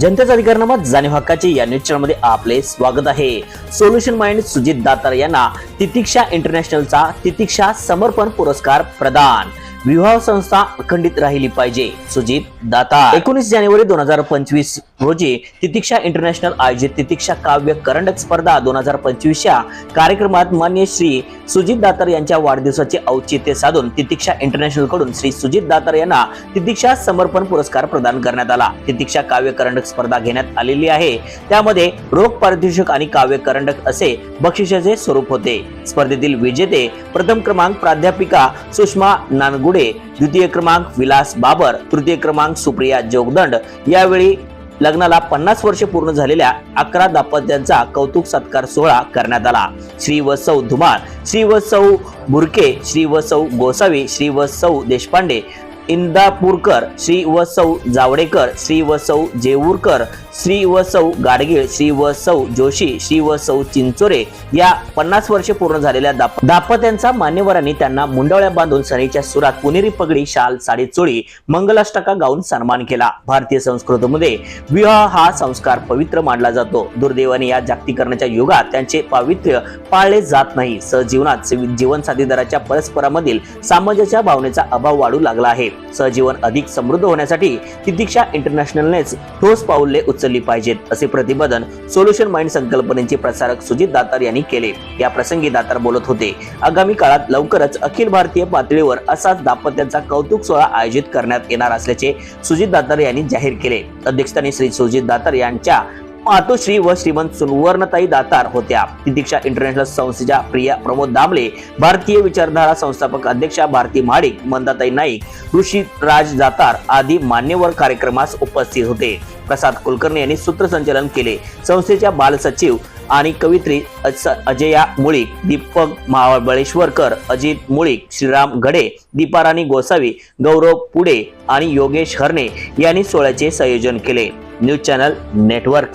जनतेचा अधिकारनामा जाणीव हक्काचे या न्यूज चॅनलमध्ये आपले स्वागत आहे. सोल्युशन माइंड सुजित दातार यांना तितिक्षा इंटरनॅशनलचा तितिक्षा समर्पण पुरस्कार प्रदान. विवाह संस्था अखंडित राहिली पाहिजे. सुजित दाता एकोणीस जानेवारी दोन हजार पंचवीस रोजी तितिक्षा इंटरनॅशनल आयोजित तितिक्षा काव्य करंडक स्पर्धा दोन हजार पंचवीसच्या कार्यक्रमात मान्य श्री सुजित दातार यांच्या वाढदिवसाचे औचित्य साधून तितिक्षा इंटरनॅशनलकडून श्री सुजित दातार यांना तितिक्षा समर्पण पुरस्कार प्रदान करण्यात आला. तितिक्षा काव्य करंडक स्पर्धा घेण्यात आलेली आहे. त्यामध्ये रोख पारितोषिक आणि काव्य करंडक असे बक्षिसाचे स्वरूप होते. स्पर्धेतील विजेते प्रथम क्रमांक प्राध्यापिका सुषमा नानगुडे द्वितीय क्रमांक विलास बाबर तृतीय क्रमांक सुप्रिया जोगदंड. यावेळी लग्नाला पन्नास वर्ष पूर्ण झालेल्या अकरा दाम्पत्यांचा कौतुक सत्कार सोहळा करण्यात आला. श्री व सौ धुमाळ श्री व सौ बुरके श्री व सौ गोसावी श्री व सौ देशपांडे इंदापूरकर श्री व सौ जावडेकर श्री व सौ जेऊरकर श्री व सौ गाडगीळ श्री व सौ जोशी श्री व सौ चिंचोरे या पन्नास वर्षे पूर्ण झालेल्या दाप- दापत्यांचा मान्यवरांनी त्यांना मुंडवळ्या बांधून सणीच्या सुरात पुणेरी पगडी शाल साडी चोळी मंगलाष्टका गाऊन सन्मान केला. भारतीय संस्कृतीमध्ये विवाह हा संस्कार पवित्र मानला जातो. दुर्दैवाने या जागतिकरणाच्या युगात त्यांचे पावित्र्य पाळले जात नाही. सहजीवनात जीवन साथीदाराच्या परस्परामधील सामंजस्याच्या भावनेचा अभाव वाढू लागला आहे. सहजीवन अधिक समृद्ध होण्यासाठी तितिक्षा इंटरनॅशनलनेच ठोस पाऊले उचलली पाहिजेत असे प्रतिपादन सोल्युशन माइंड संकल्पनेचे प्रसारक सुजित दातार यांनी केले. या प्रसंगी दातार बोलत होते आगामी काळात लवकरच अखिल भारतीय पातळीवर असाच दाम्पत्याचा कौतुक सोहळा आयोजित करण्यात येणार असल्याचे सुजित दातार यांनी जाहीर केले. अध्यक्षस्थानी श्री सुजित दातार यांच्या मातोश्री व श्रीमंत सुवर्णताई दातार होत्या. तितिक्षा इंटरनॅशनल संस्थेच्या प्रिया प्रमोद दामले भारतीय विचारधारा संस्थापक अध्यक्षा भारती माडिक मंदाताई नाईक ऋषी राज दातार आदी मान्यवर कार्यक्रमास उपस्थित होते. प्रसाद कुलकर्णी यांनी सूत्रसंचालन केले. संस्थेच्या बालसचिव आणि कवित्री अजया मुळीक दीपक महाबळेश्वरकर अजित मुळीक श्रीराम घडे दीपाराणी गोसावी गौरव पुडे आणि योगेश हरणे यांनी सोहळ्याचे संयोजन केले. News channel network